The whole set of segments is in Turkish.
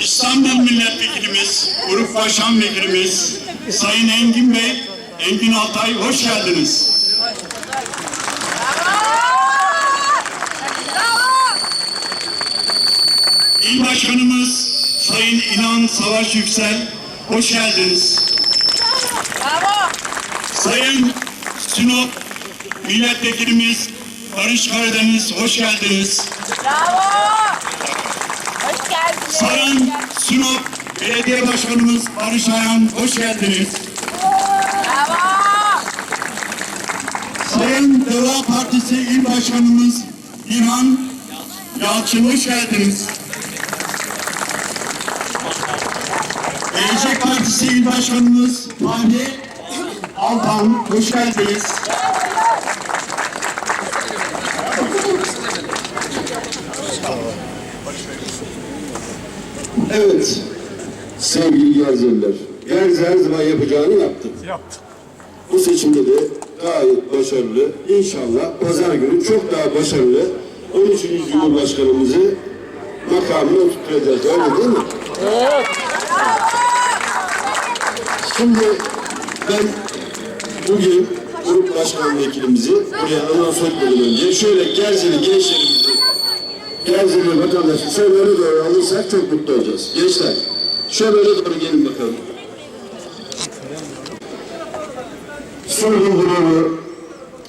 İstanbul Milletvekilimiz, Grup Başkan Vekilimiz Sayın Engin Bey, Engin Altay hoş geldiniz. İl Başkanımız Sayın İnan Savaş Yüksel, hoş geldiniz. Sayın Sinop Milletvekilimiz Barış Karadeniz, hoş geldiniz. Bravo. Hoş geldiniz. Sayın Sinop Belediye Başkanımız Barış Ayan, hoş geldiniz. Bravo. Sayın Deva Partisi İl Başkanımız İlhan Yalçın, hoş geldiniz. Gelecek Partisi İl Başkanımız Fahri Altan, hoş geldiniz. Evet, sevgili Gerzeliler, Gerzi her zaman yapacağını yaptı. Yaptı. Bu seçimde de gayet başarılı. İnşallah pazar günü çok daha başarılı 13. Cumhurbaşkanımızı makamına oturtacağız. Öyle değil mi? Şimdi ben bugün grup başkan vekilimizi buraya anons etmeden önce şöyle Gerzeli gençlerimizi Gerzeli vatandaşı şöyle doğru alırsak çok mutlu olacağız. Gençler şöyle doğru gelin bakalım. Sorgun gururu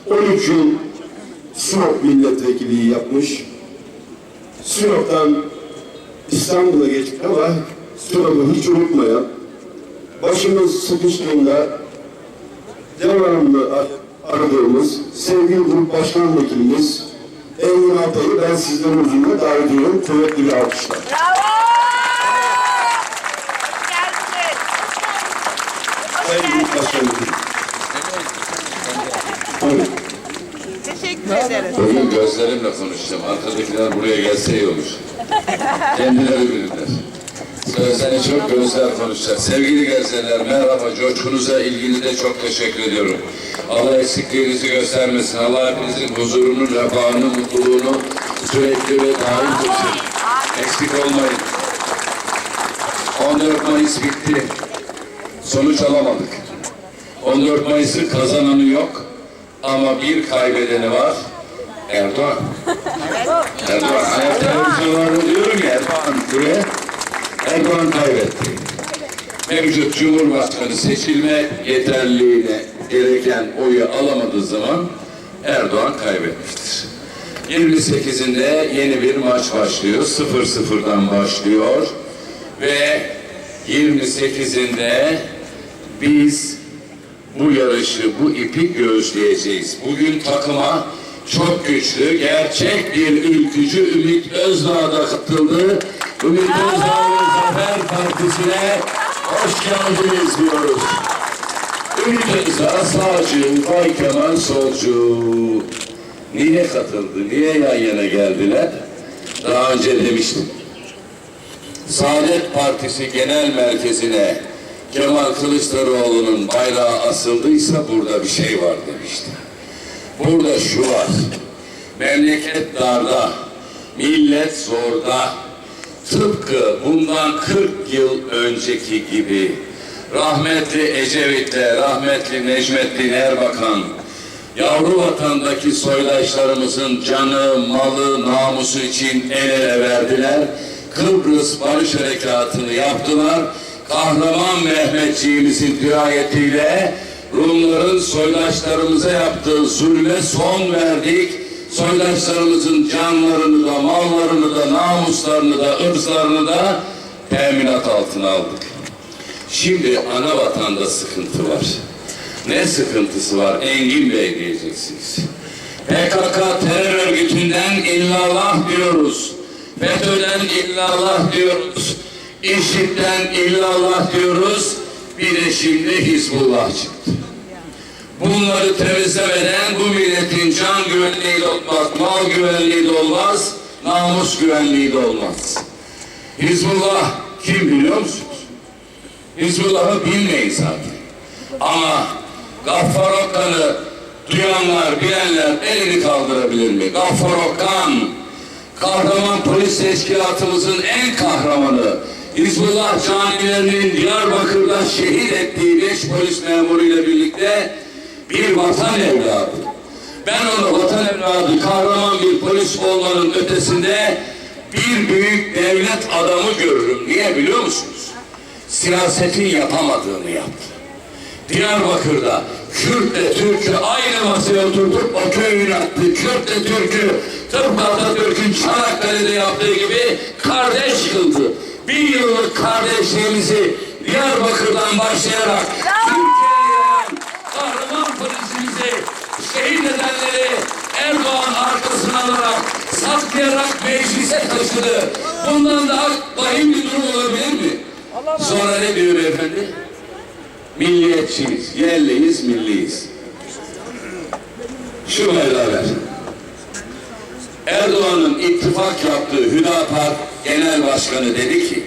13 yıl Sinop milletvekilliği yapmış. Sinop'tan İstanbul'a geçmiş ama Sinop'u hiç unutmayan, başımız sıkıştığında devamlı ar- aradığımız sevgili grup başkan vekilimiz Engin Altay'ı ben sizden huzuruna davet ediyorum. Kuvvetli bir alkışlar. Bravo. Hoş geldiniz. Sayın Grup Başkan Vekilim. Buyurun. Teşekkür ederiz. Bugün gözlerimle konuşacağım. Arkadakiler buraya gelse iyi olur. Kendileri bilirler. Sözleri çok gözler konuşacak. Sevgili gezeler merhaba. Coşkunuza, ilginize çok teşekkür ediyorum. Allah eksikliğinizi göstermesin. Allah hepinizin huzurunu, refahını, mutluluğunu sürekli ve daim tutsun. Eksik olmayın. 14 Mayıs bitti. Sonuç alamadık. 14 Mayıs'ın kazananı yok ama bir kaybedeni var. Erdoğan. Erdoğan. Hani televizyonlarda diyorum ya Erdoğan diye. Erdoğan kaybetti. Mevcut Cumhurbaşkanı seçilme yeterliliğine gereken oyu alamadığı zaman Erdoğan kaybetmiştir. 28'inde yeni bir maç başlıyor. 0-0'dan başlıyor. Ve 28'inde biz bu yarışı, bu ipi gözleyeceğiz. Bugün takıma çok güçlü, gerçek bir ülkücü Ümit Özdağ da katıldı. Özdağ ve Zafer Partisi'ne hoş geldiniz diyoruz. Özdağ sağcı, Bay Kemal solcu. Niye katıldı, niye yan yana geldiler? Daha önce demiştim. Saadet Partisi Genel Merkezi'ne Kemal Kılıçdaroğlu'nun bayrağı asıldıysa burada bir şey var demişti. Burada şu var. Memleket darda, millet zorda. Tıpkı bundan 40 yıl önceki gibi rahmetli Ecevit'le rahmetli Necmettin Erbakan yavru vatandaki soydaşlarımızın canı, malı, namusu için el ele verdiler. Kıbrıs Barış Harekatı'nı yaptılar. Kahraman Mehmetçiğimizin dirayetiyle Rumların soydaşlarımıza yaptığı zulme son verdik. Soydaşlarımızın canlarını da, mallarını da, namuslarını da, ırzlarını da teminat altına aldık. Şimdi ana vatanda sıkıntı var. Ne sıkıntısı var Engin Bey diyeceksiniz. PKK terör örgütünden illallah diyoruz. FETÖ'den illallah diyoruz. İşit'ten illallah diyoruz. Bir de şimdi Hizbullah çıktı. Bunları temizlemeden bu milletin can güvenliği de olmaz, mal güvenliği de olmaz, namus güvenliği de olmaz. Hizbullah kim biliyor musunuz? Hizbullah'ı bilmeyin zaten. Ama Gaffar Okkan'ı duyanlar, bilenler elini kaldırabilir mi? Gaffar Okkan, kahraman polis teşkilatımızın en kahramanı. Hizbullah canilerinin Diyarbakır'da şehit ettiği beş polis memuruyla birlikte bir vatan evladı. Ben onu vatan evladı, kahraman bir polis olmanın ötesinde bir büyük devlet adamı görürüm. Niye biliyor musunuz? Siyasetin yapamadığını yaptı. Diyarbakır'da Kürtle Türk'ü aynı masaya oturtup o köyünü attı. Kürtle Türk'ü tıpkı Atatürk'ün Çanakkale'de yaptığı gibi kardeş kıldı. Bir yıllık kardeşliğimizi Diyarbakır'dan başlayarak kahraman polisimizi şehit Erdoğan arkasına alarak saklayarak meclise taşıdı. Bundan daha vahim bir durum olabilir mi? Sonra ne diyor beyefendi? Milliyetçiyiz, yerliyiz, milliyiz. Şu beraber. Erdoğan'ın ittifak yaptığı Hüdapar Genel Başkanı dedi ki,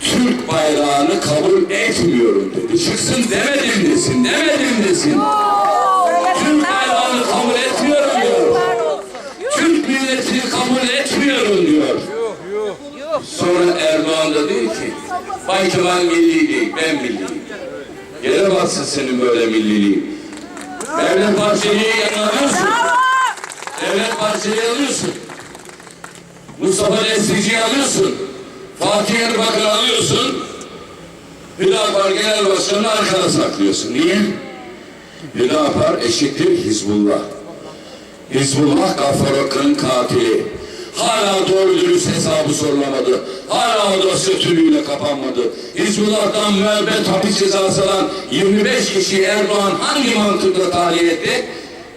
Türk bayrağını kabul etmiyorum dedi. Çıksın demedim desin, demedim desin. Sonra Erdoğan da diyor ki, Bay Kemal milli değil, ben milliyim. Yere baksın senin böyle milliliğin. Devlet Bahçeli'yi yanılıyorsun. Devlet Bahçeli'yi alıyorsun. Mustafa Destici'yi alıyorsun. Fatih Erbakan'ı alıyorsun. Hüdapar Genel Başkanı'nı arkada saklıyorsun. Niye? Hüdapar eşittir Hizbullah. Hizbullah Gaffar Okkan'ın katili. Hala doğru dürüst hesabı sorulamadı. Hala o dosya tümüyle kapanmadı. Hizbullah'tan müebbet hapis cezası alan 25 kişi Erdoğan hangi mantıkla tahliye etti?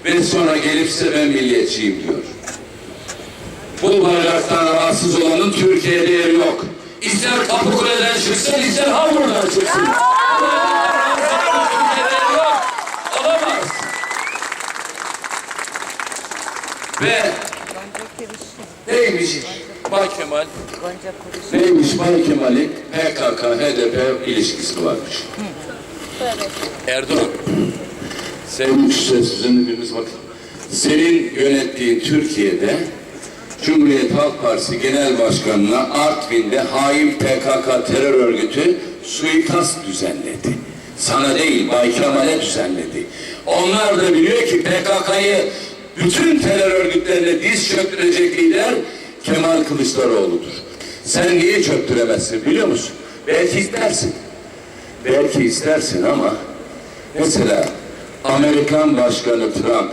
Ve sonra gelip size ben milliyetçiyim diyor. Bu bayraktan rahatsız olanın Türkiye'de yeri yok. İster Kapıkule'den çıksın, ister Hamburg'dan çıksın. Bu bayraktan rahatsız olanın Türkiye'de yeri yok. Olamaz. Ve neymiş Bay Kemal? Neymiş Bay Kemal'in PKK, HDP ilişkisi varmış. Erdoğan. Sevgili sizin biriniz bakın. Senin yönettiğin Türkiye'de Cumhuriyet Halk Partisi Genel Başkanı'na Artvin'de hain PKK terör örgütü suikast düzenledi. Sana değil Bay Kemal'e düzenledi. Onlar da biliyor ki PKK'yı bütün terör örgütlerine diz çöktürecek lider Kemal Kılıçdaroğlu'dur. Sen niye çöktüremezsin biliyor musun? Belki istersin. Belki istersin ama mesela Amerikan Başkanı Trump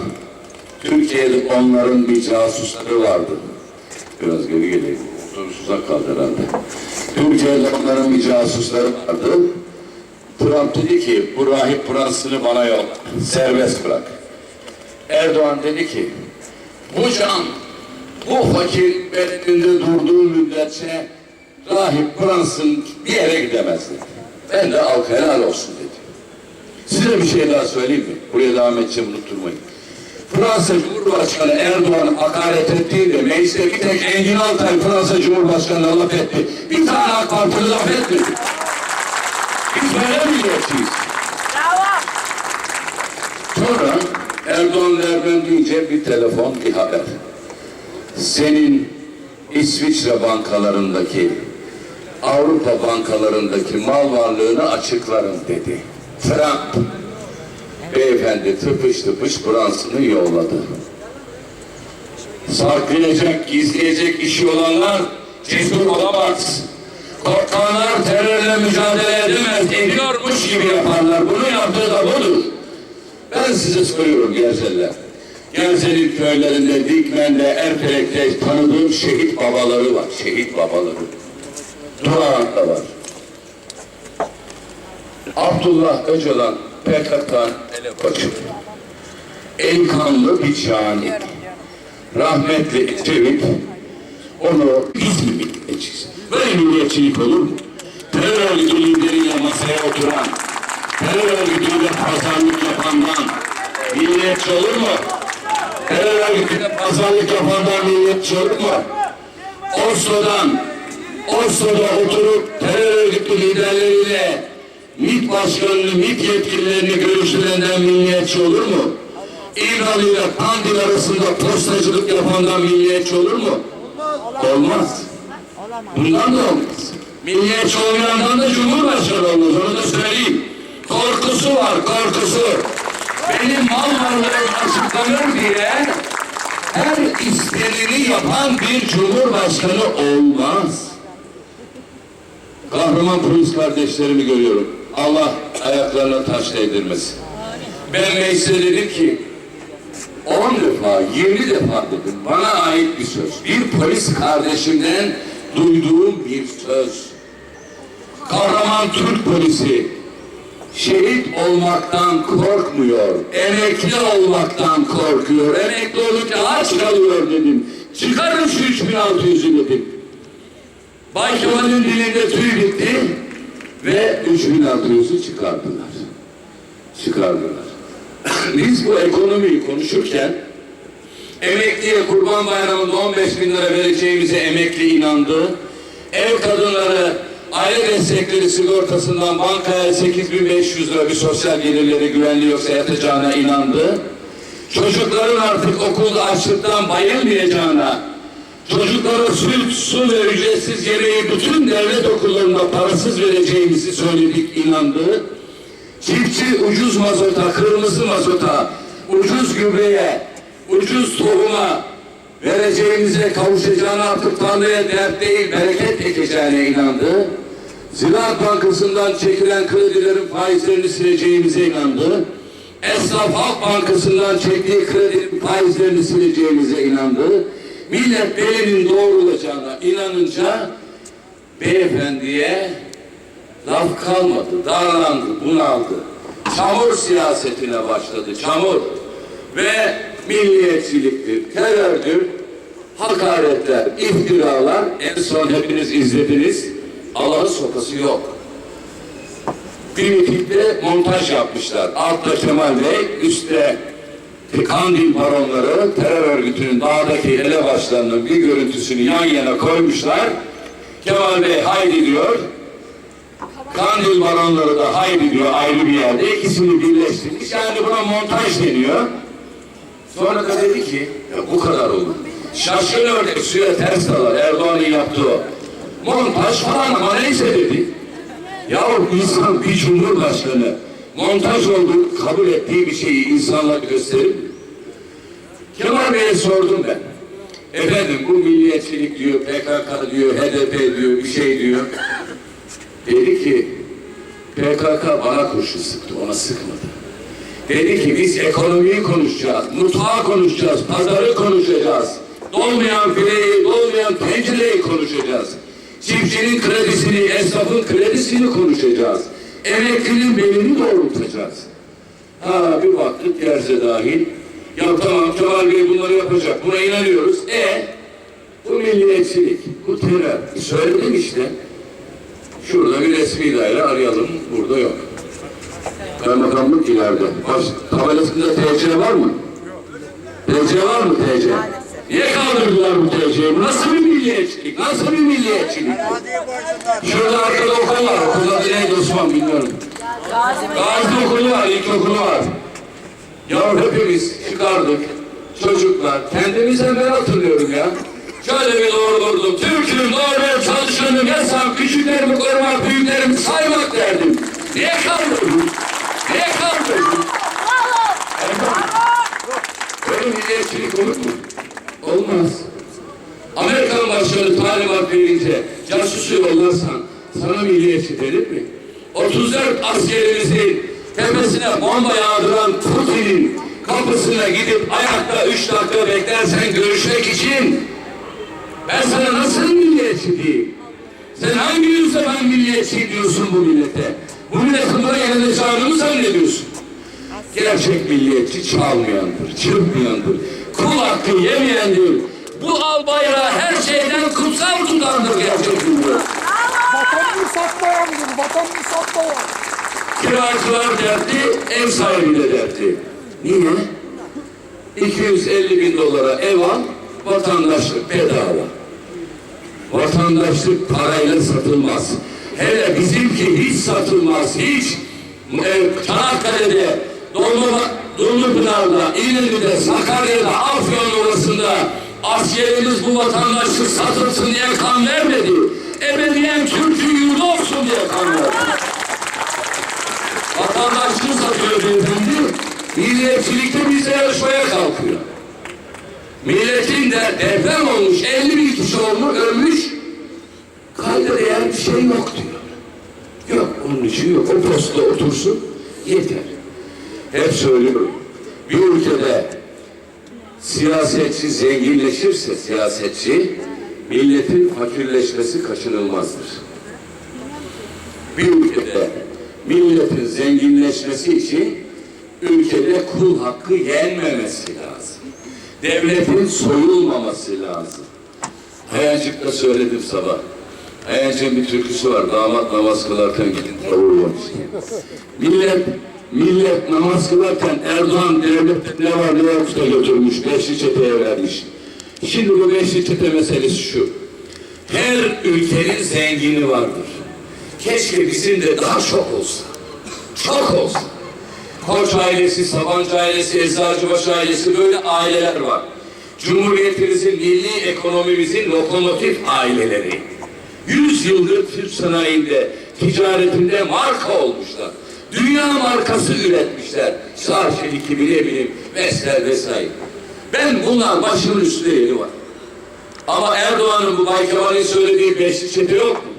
Türkiye'de onların bir casusları vardı. Biraz geri geleyim. Otobüs uzak kaldı herhalde. Türkiye'de onların bir casusları vardı. Trump dedi ki bu rahip Fransız'ını bana yolla. Serbest bırak. Erdoğan dedi ki bu can bu fakir bedeninde durduğu müddetçe rahip Fransız'ın bir yere gidemez dedi. Ben de al helal olsun dedi. Size bir şey daha söyleyeyim mi? Buraya devam edeceğim unutturmayın. Fransa Cumhurbaşkanı Erdoğan hakaret ettiğinde mecliste bir tek Engin Altay Fransa Cumhurbaşkanı'na laf etti. Bir tane AK Partili laf etmedi. Biz böyle milliyetçiyiz. Bravo. Sonra Erdoğan Erdoğan deyince bir telefon, bir haber. Senin İsviçre bankalarındaki, Avrupa bankalarındaki mal varlığını açıklarım dedi. Trump, beyefendi tıpış tıpış Fransız'ını yolladı. Saklayacak, gizleyecek işi olanlar cesur olamaz. Korkanlar terörle mücadele edemez, ediyormuş gibi yaparlar. Bunu yaptığı da budur. Ben size soruyorum Gerzeller. Gerze'nin köylerinde, Dikmen'de, Erfelek'te tanıdığım şehit babaları var. Şehit babaları. Durağan'da var. Abdullah Öcalan PKK'dan ele koçu. En kanlı bir cani. Rahmetli Ecevit onu mi milliyetçiyiz? Böyle milliyetçilik olur mu? Terör örgütü masaya oturan, terör örgütüyle pazarlık yapandan milliyetçi olur mu? Örgütüyle pazarlık yapandan milliyetçi olur mu? Oslo'dan, Oslo'da oturup terör örgütü liderleriyle MİT başkanını, MİT yetkililerini görüştürenden milliyetçi olur mu? İmralı ile Kandil arasında postacılık yapandan milliyetçi olur mu? Olmaz. Bundan da olmaz. Milliyetçi olmayandan da Cumhurbaşkanı olmaz. Onu da söyleyeyim. Korkusu var, korkusu. Benim mal varlığım açıklanır diye her isteneni yapan bir Cumhurbaşkanı olmaz. Kahraman polis kardeşlerimi görüyorum. Allah ayaklarına taş değdirmesin. Ben meclise dedim ki 10 defa, 20 defa dedim. Bana ait bir söz. Bir polis kardeşimden duyduğum bir söz. Kahraman Türk polisi şehit olmaktan korkmuyor. Emekli olmaktan korkuyor. Emekli olunca aç kalıyor dedim. Çıkarın şu 3600'ü dedim. Bay Kemal'in dilinde tüy bitti ve 3600'ü çıkardılar. Çıkardılar. Biz bu ekonomiyi konuşurken emekliye kurban bayramında 15 bin lira vereceğimize emekli inandı. Ev kadınları aile destekleri sigortasından bankaya 8500 lira bir sosyal gelirleri güvenli yoksa yatacağına inandı. Çocukların artık okulda açlıktan bayılmayacağına, çocuklara süt, su ve ücretsiz yemeği bütün devlet okullarında parasız vereceğimizi söyledik, inandı. Çiftçi ucuz mazota, kırmızı mazota, ucuz gübreye, ucuz tohuma vereceğimize kavuşacağına artık Tanrı'ya dert değil bereket ekeceğine inandı. Ziraat Bankası'ndan çekilen kredilerin faizlerini sileceğimize inandı. Esnaf Halk Bankası'ndan çektiği kredinin faizlerini sileceğimize inandı. Millet belinin doğrulacağına inanınca beyefendiye laf kalmadı, darlandı, bunaldı. Çamur siyasetine başladı, çamur. Ve milliyetçiliktir, terördür, hakaretler, iftiralar, en son hepiniz izlediniz, Allah'ın sopası yok. Mitingde montaj yapmışlar. Altta Kemal Bey, üstte Kandil baronları, terör örgütünün dağdaki elebaşlarının bir görüntüsünü yan yana koymuşlar. Kemal Bey haydi diyor, Kandil baronları da haydi diyor ayrı bir yerde. İkisini birleştirmiş. Yani buna montaj deniyor. Sonra da dedi ki bu kadar olur. Şaşkın ördek suya ters dalar. Erdoğan'ın yaptığı o. Montaj falan ama neyse dedi. Yahu insan bir cumhurbaşkanı montaj olduğunu kabul ettiği bir şeyi insanlara gösterir mi? Kemal Bey'e sordum ben. Efendim bu milliyetçilik diyor, PKK diyor, HDP diyor, bir şey diyor. Dedi ki PKK bana kurşun sıktı, ona sıkmadı. Dedi ki biz ekonomiyi konuşacağız, mutfağı konuşacağız, pazarı konuşacağız. Dolmayan fileyi, dolmayan tencereyi konuşacağız. Çiftçinin kredisini, esnafın kredisini konuşacağız. Emeklinin belini doğrultacağız. Ha bir baktık gerse dahil. Ya tamam Kemal Bey bunları yapacak. Buna inanıyoruz. E bu milliyetçilik, bu terör. Söyledim işte. Şurada bir resmi daire arayalım. Burada yok. Kaymakamlık ileride. Baş, tabelasında TC var mı? TC var mı TC? Niye kaldırdılar bu TC'yi? Nasıl bir milliyetçilik? Nasıl bir milliyetçilik? Şurada arkada okul var. Okulda neydi Osman bilmiyorum. Gazi okulu var, ilkokulu var. Ya hepimiz çıkardık. Çocuklar, kendimizden ben hatırlıyorum ya. Şöyle bir doğru durdum. Türk'üm, normal çalışanım, yasam, küçüklerimi korumak, büyüklerimi saymak derdim. Niye kaldırdın? Niye kaldırdın? Böyle milliyetçilik olur mu? Olmaz. Amerikan başkanı talimat verince casusu yollarsan sana milliyetçi denir mi? 34 askerimizin tepesine bomba yağdıran Putin'in kapısına gidip ayakta 3 dakika beklersen görüşmek için ben sana nasıl milliyetçi diyeyim? Sen hangi yüzle ben milliyetçi diyorsun bu millete? Bu milletin bana yanılacağını mı zannediyorsun? Gerçek milliyetçi çalmayandır, çırpmayandır, kul hakkı yemeyendir. Bu al bayrağı her şeyden kutsal tutandır gerçek milliyet. Vatanını satmayandır, vatanını satmayan. Kiracılar derdi, ev sahibi de derdi. Niye? 250 bin dolara ev al, vatandaşlık bedava. Vatandaşlık parayla satılmaz. Hele bizimki hiç satılmaz, hiç. E, Çanakkale'de, Dolma, Dolmapınar'da, İnönü'de, Sakarya'da, Afyon Ovası'nda askerimiz bu vatandaşlık satılsın diye kan vermedi. Ebediyen Türk'ün yurdu olsun diye kan verdi. Vatandaşlığı satıyor beyefendi. Milliyetçilikte bize yarışmaya kalkıyor. Milletin de deprem olmuş, 50 bin kişi olmuş, ölmüş. Kayda değer bir şey yok diyor. Yok, onun için yok. O posta otursun, yeter. Hep söylüyorum. Bir ülkede siyasetçi zenginleşirse siyasetçi, milletin fakirleşmesi kaçınılmazdır. Bir ülkede milletin zenginleşmesi için ülkede kul hakkı yenmemesi lazım. Devletin soyulmaması lazım. Ayancık'ta söyledim sabah. Ayancık'ın bir türküsü var. Damat namaz kılarken gidin. Millet, millet namaz kılarken Erdoğan devlette ne var ne yoksa götürmüş. Beşli çeteye vermiş. Şimdi bu beşli çete meselesi şu. Her ülkenin zengini vardır. Keşke bizim de daha çok olsa. Çok olsa. Koç ailesi, Sabancı ailesi, Eczacıbaşı ailesi böyle aileler var. Cumhuriyetimizin, milli ekonomimizin lokomotif aileleri. Yüz yıldır Türk sanayinde, ticaretinde marka olmuşlar. Dünya markası üretmişler. Sarşeli gibi ne bileyim, Vestel vesaire. Ben bunlar başımın üstünde yeri var. Ama Erdoğan'ın bu Bay Kemal'in söylediği beşli çete yok mu?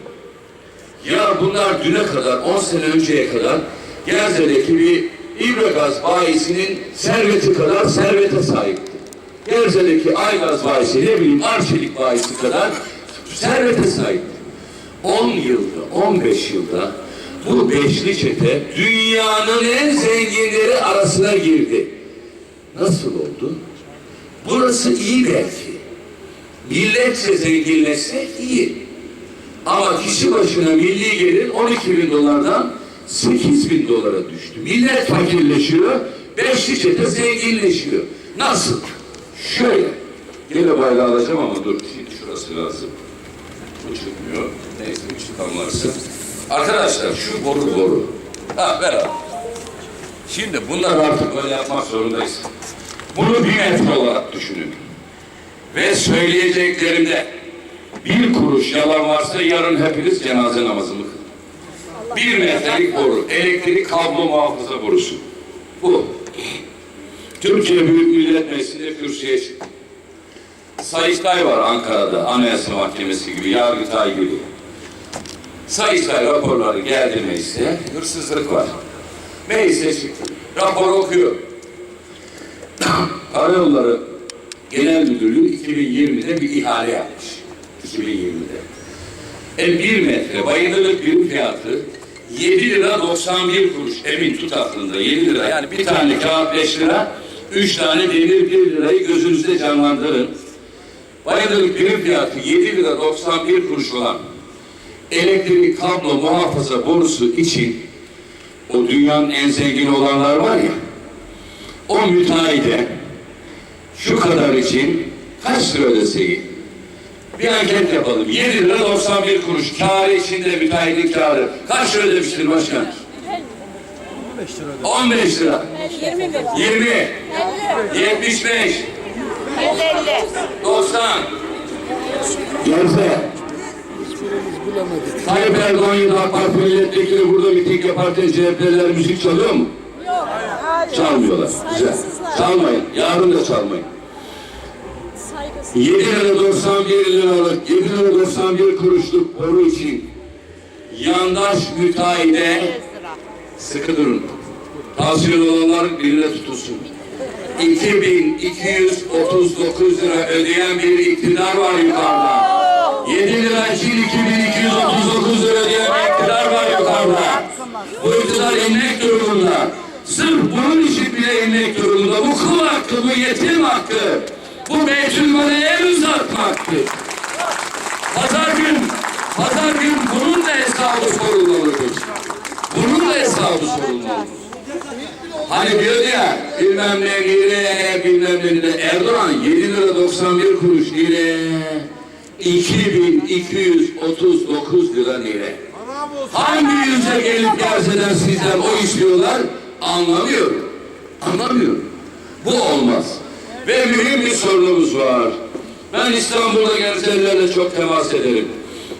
Ya bunlar düne kadar, 10 sene önceye kadar Gerze'deki bir İbragaz bayisinin serveti kadar servete sahipti. Gerze'deki Aygaz bayisi, ne bileyim Arçelik bayisi kadar servete sahipti. 10 yılda, 15 yılda bu beşli çete dünyanın en zenginleri arasına girdi. Nasıl oldu? Burası iyi belki. Milletçe zenginleşse iyi. Ama kişi başına milli gelir 12 bin dolardan 8 bin dolara düştü. Millet fakirleşiyor, beşli çete zenginleşiyor. Nasıl? Şöyle. Gene bayrağı alacağım ama dur şimdi şurası lazım. Bu çıkmıyor. Neyse bir çıkan varsa. Arkadaşlar şu boru boru. Ha ver abi. Şimdi bunlar artık böyle yapmak zorundayız. Bunu bir metre olarak düşünün. Ve söyleyeceklerimde bir kuruş yalan varsa yarın hepiniz cenaze namazımı kılın. Bir metrelik boru, elektrik kablo muhafaza borusu. Bu. Türkiye Büyük Millet Meclisi'nde kürsüye çıktı. Sayıştay var Ankara'da, Anayasa Mahkemesi gibi, Yargıtay gibi. Sayıştay raporları geldi meclise, hırsızlık var. Meclise çıktı, rapor okuyor. Karayolları Genel Müdürlüğü 2020'de bir ihale yapmış. 2020'de. E bir metre bayındırlık birim fiyatı 7 lira 91 kuruş. Emin tut aklında 7 lira. Yani bir tane kağıt 5 lira, 3 tane demir 1 lirayı gözünüzde canlandırın. Bayındırlık birim fiyatı 7 lira 91 kuruş olan elektrik kablo muhafaza borusu için o dünyanın en zengin olanlar var ya o müteahhide şu kadar için kaç lira ödese Bir anket yapalım. 7 lira 91 kuruş. Kârı içinde müteahhitin kârı. Kaç lira ödemiştir başkan? 15 lira. 20 lira. 20. 75. 150. 90. Gerze. Tayyip Erdoğan ya da AK Parti milletvekili burada miting yaparken CHP'liler müzik çalıyor mu? Yok. Hayır. Çalmıyorlar. Güzel. Çalmayın. Yarın da çalmayın. Saygısız. 7 lira 91 liralık, 7 lira 91 kuruşluk boru için yandaş müteahhide sıkı durun. Tansiyon olanlar birine tutulsun. 2239 lira ödeyen bir iktidar var yukarıda. 7 lira için 2239 lira ödeyen bir iktidar var yukarıda. Bu iktidar inmek durumunda. Sırf bunun için bile inmek durumunda. Bu kul hakkı, bu yetim hakkı. Bu Beytülmal'e el uzatmaktır. Pazar gün, pazar gün bunun da hesabı sorulmalıdır. Bunun da hesabı sorulmalıdır. Hani diyor ya bilmem ne lire bilmem ne lire. Erdoğan 7 lira 91 kuruş lire. 2239 lira lire. Hangi yüze gelip gerçekten sizden o istiyorlar? Anlamıyorum. Anlamıyorum. Bu olmaz. Ve mühim bir sorunumuz var. Ben İstanbul'da gençlerle çok temas ederim.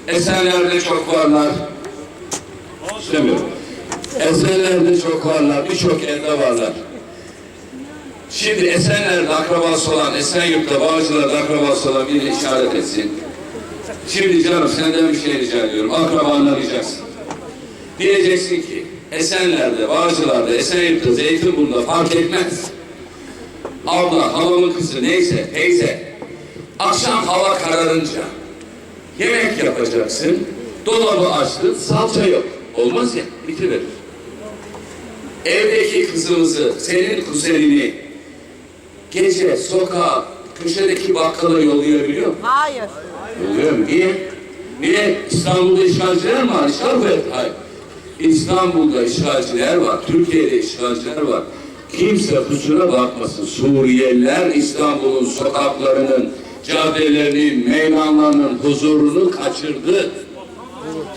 Esenler'de çok varlar. İstemiyorum. Esenler'de çok varlar, birçok evde varlar. Şimdi Esenler'de akrabası olan, Esenyurt'ta Bağcılar'da akrabası olan biri işaret etsin. Şimdi canım senden bir şey rica ediyorum. Akrabanı arayacaksın. Diyeceksin ki Esenler'de, Bağcılar'da, Esenyurt'ta, Zeytinburnu'da fark etmez. Abla, halamın kızı neyse, teyze. Akşam hava kararınca yemek yapacaksın. Dolabı açtın, salça yok. Olmaz ya, bitiverir. Evdeki kızımızı, senin kuzenini gece sokağa, köşedeki bakkala yollayabiliyor mu? Hayır. Oluyor mu? Niye? Niye? İstanbul'da işgalciler mi var? İşgal mı? Hayır. İstanbul'da işgalciler var. Türkiye'de işgalciler var. Kimse kusura bakmasın. Suriyeliler İstanbul'un sokaklarının, caddelerinin, meydanlarının huzurunu kaçırdı.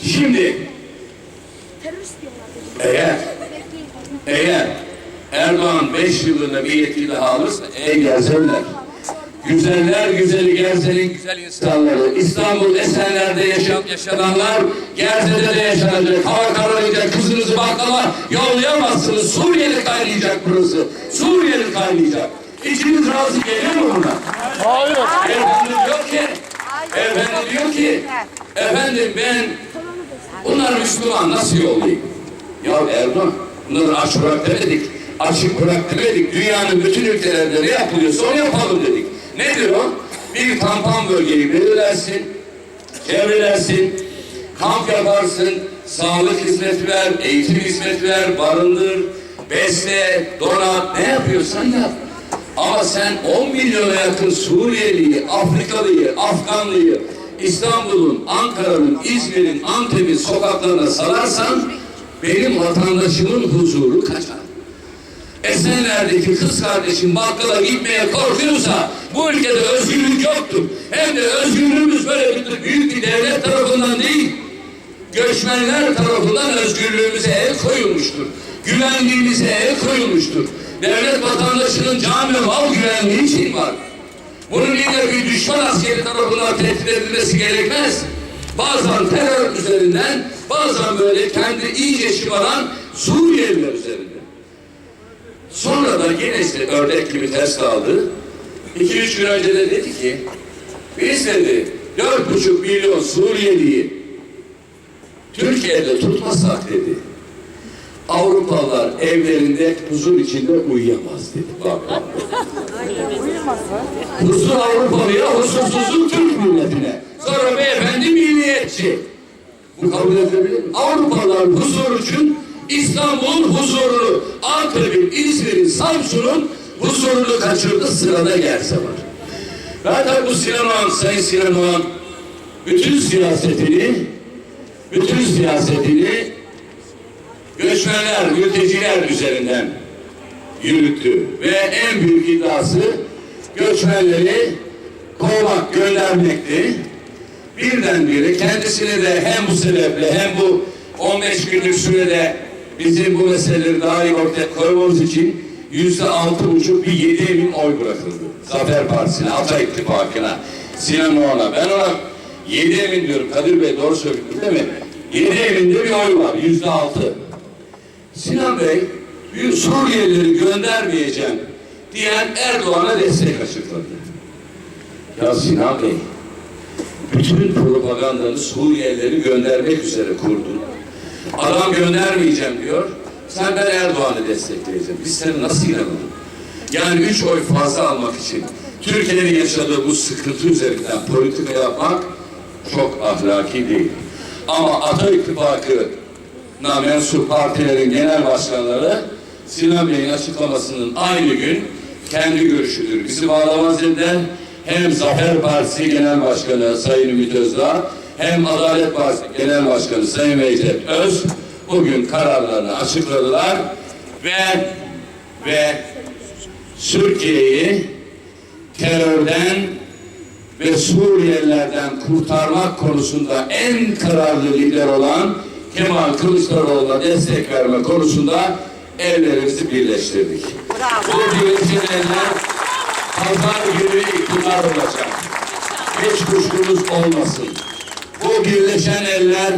Şimdi eğer eğer Erdoğan beş yıllığına bir yetki daha alırsa ey gerzenler Güzeller güzeli Gerze'nin güzel insanları. İstanbul Esenler'de yaşayan, yaşananlar Gerze'de de yaşanacak. Hava kararınca kızınızı bakkala yollayamazsınız. Suriyeli kaynayacak burası. Suriyeli kaynayacak. İçiniz razı geliyor mu buna? Hayır. Efendim diyor ki, efendim diyor ki, efendim ben bunlar Müslüman nasıl yollayayım? Ya Erdoğan, bunları aç bırak demedik, açık bırak demedik. Dünyanın bütün ülkelerinde ne yapılıyorsa onu yapalım dedik. Nedir o? Bir tampon bölgeyi belirlersin, çevrelersin, kamp yaparsın, sağlık hizmeti ver, eğitim hizmeti ver, barındır, besle, donat, ne yapıyorsan yap. Ama sen 10 milyona yakın Suriyeliyi, Afrikalıyı, Afganlıyı İstanbul'un, Ankara'nın, İzmir'in, Antep'in sokaklarına salarsan benim vatandaşımın huzuru kaçar. Esenler'deki kız kardeşim bakkala gitmeye korkuyorsa bu ülkede özgürlük yoktur. Hem de özgürlüğümüz böyle bir büyük bir devlet tarafından değil, göçmenler tarafından özgürlüğümüze el koyulmuştur. Güvenliğimize el koyulmuştur. Devlet vatandaşının can ve mal güvenliği için var. Bunun yine bir düşman askeri tarafından tehdit edilmesi gerekmez. Bazen terör üzerinden, bazen böyle kendi iyice şımaran Suriyeliler üzerinden. Sonra da yine işte ördek gibi ters kaldı. İki üç gün önce de dedi ki, biz dedi dört buçuk milyon Suriyeliyi Türkiye'de tutmasak dedi. Avrupalılar evlerinde huzur içinde uyuyamaz dedi. Bak, bak. Huzur Avrupalıya, huzursuzluk Türk milletine. Sonra beyefendi milliyetçi. Bu kabul edilebilir mi? Avrupalılar huzur için İstanbul'un huzurunu, Antep'in, İzmir'in, Samsun'un huzurunu kaçırdı sırada gelse var. Zaten bu Sinan Oğan, Sayın Sinan bütün siyasetini bütün siyasetini göçmenler, mülteciler üzerinden yürüttü. Ve en büyük iddiası göçmenleri kovmak, göndermekti. Birdenbire kendisine de hem bu sebeple hem bu 15 günlük sürede bizim bu meseleleri daha iyi ortaya koymamız için yüzde altı buçuk bir yedi emin oy bırakıldı. Zafer Partisi'ne, Ata İttifakı'na, Sinan Oğan'a. Ben ona yedi emin diyorum. Kadir Bey doğru söylüyor değil mi? Yedi eminde bir oy var. Yüzde altı. Sinan Bey bir Suriyelileri göndermeyeceğim diyen Erdoğan'a destek açıkladı. Ya Sinan Bey bütün propagandanı Suriyelileri göndermek üzere kurdun. Adam göndermeyeceğim diyor. Sen ben Erdoğan'ı destekleyeceğim. Biz seni nasıl inanalım? Yani üç oy fazla almak için Türkiye'nin yaşadığı bu sıkıntı üzerinden politika yapmak çok ahlaki değil. Ama Ata İttifakı'na mensup partilerin genel başkanları Sinan Bey'in açıklamasının aynı gün kendi görüşüdür. Bizi bağlamaz dediler. Hem Zafer Partisi Genel Başkanı Sayın Ümit Özdağ hem Adalet Partisi Genel Başkanı Sayın Vecdet Öz bugün kararlarını açıkladılar ve ve Türkiye'yi terörden ve Suriyelilerden kurtarmak konusunda en kararlı lider olan Kemal Kılıçdaroğlu'na destek verme konusunda ellerimizi birleştirdik. Bu birleşen eller pazar günü iktidar olacak. Hiç kuşkumuz olmasın. Bu birleşen eller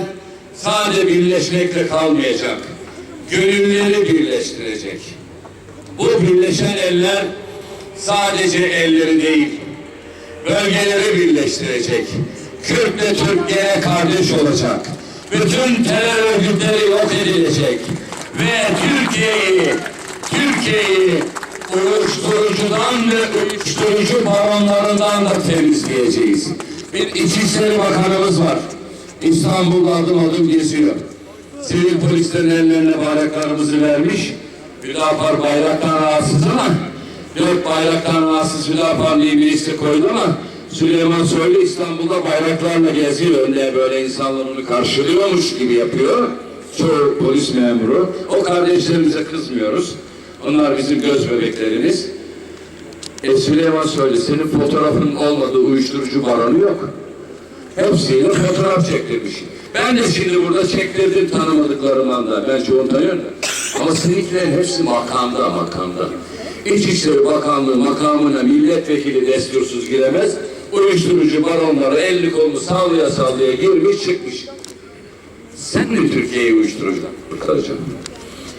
sadece birleşmekle kalmayacak. Gönülleri birleştirecek. Bu birleşen eller sadece elleri değil, bölgeleri birleştirecek. Kürtle Türk gene kardeş olacak. Bütün terör örgütleri yok edilecek. Ve Türkiye'yi, Türkiye'yi uyuşturucudan ve uyuşturucu baronlarından da temizleyeceğiz. Bir İçişleri Bakanımız var. İstanbul'da adım adım geziyor. Sivil polislerin ellerine bayraklarımızı vermiş. Hüdapar bayraktan rahatsız ama dört bayraktan rahatsız Hüdapar diye birisi koydu ama Süleyman Soylu İstanbul'da bayraklarla geziyor. Önde böyle insanlar onu karşılıyormuş gibi yapıyor. Çoğu polis memuru. O kardeşlerimize kızmıyoruz. Onlar bizim göz bebeklerimiz. E Süleyman Soylu senin fotoğrafın olmadığı uyuşturucu baronu yok. Hepsiyle fotoğraf çektirmiş. Ben de şimdi burada çektirdim tanımadıklarımdan da. Ben çoğunu tanıyorum da. Ama seninkilerin hepsi makamda makamda. İçişleri Bakanlığı makamına milletvekili destursuz giremez. Uyuşturucu baronları elli kolunu sallaya sallaya girmiş çıkmış. Sen mi Türkiye'yi uyuşturucudan kurtaracaksın?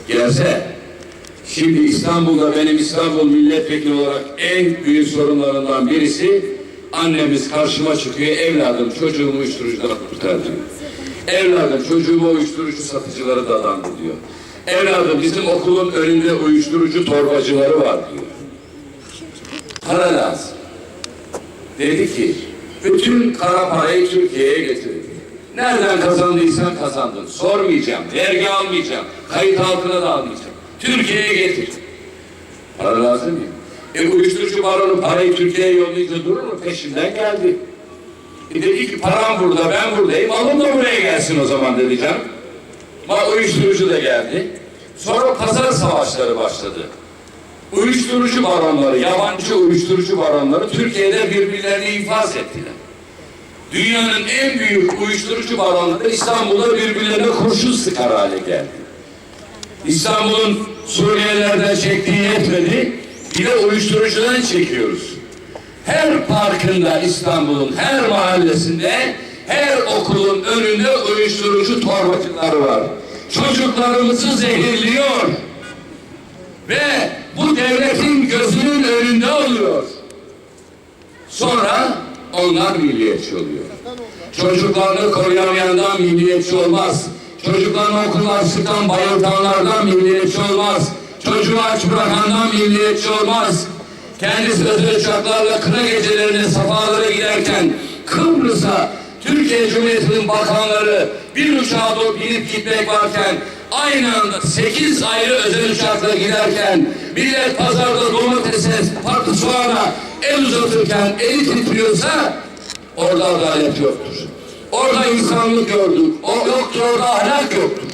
Gelse Şimdi İstanbul'da benim İstanbul milletvekili olarak en büyük sorunlarından birisi annemiz karşıma çıkıyor evladım çocuğumu uyuşturucudan kurtar diyor. Evladım çocuğuma uyuşturucu satıcıları dadandı diyor. Evladım bizim okulun önünde uyuşturucu torbacıları var diyor. Para lazım. Dedi ki bütün kara parayı Türkiye'ye getirdi. Nereden kazandıysan kazandın. Sormayacağım, vergi almayacağım, kayıt altına da almayacağım. Türkiye'ye getir. Para lazım ya. E uyuşturucu baronu parayı Türkiye'ye yollayınca durur mu? Peşinden geldi. E dedi ki param burada, ben buradayım. Alın da buraya gelsin o zaman dedi canım. Ama uyuşturucu da geldi. Sonra pazar savaşları başladı. Uyuşturucu baronları, yabancı uyuşturucu baronları Türkiye'de birbirlerini infaz ettiler. Dünyanın en büyük uyuşturucu baronları İstanbul'da birbirlerine kurşun sıkar hale geldi. İstanbul'un Suriyelilerden çektiği yetmedi, bir de uyuşturucudan çekiyoruz. Her parkında İstanbul'un her mahallesinde, her okulun önünde uyuşturucu torbacıları var. Çocuklarımızı zehirliyor. Ve bu devletin gözünün önünde oluyor. Sonra onlar milliyetçi oluyor. Çocuklarını koruyamayandan milliyetçi olmaz. Çocuklarını okul açlıktan bayıltanlardan milliyetçi olmaz. Çocuğu aç bırakandan milliyetçi olmaz. Kendisi özel uçaklarla kına gecelerine safalara giderken Kıbrıs'a Türkiye Cumhuriyeti'nin bakanları bir uçağa doğru binip gitmek varken aynı anda sekiz ayrı özel uçakla giderken millet pazarda domatese, patlı soğana el uzatırken eli titriyorsa orada adalet yoktur. Orada insanlık gördük. O yoktur orada ahlak yoktur.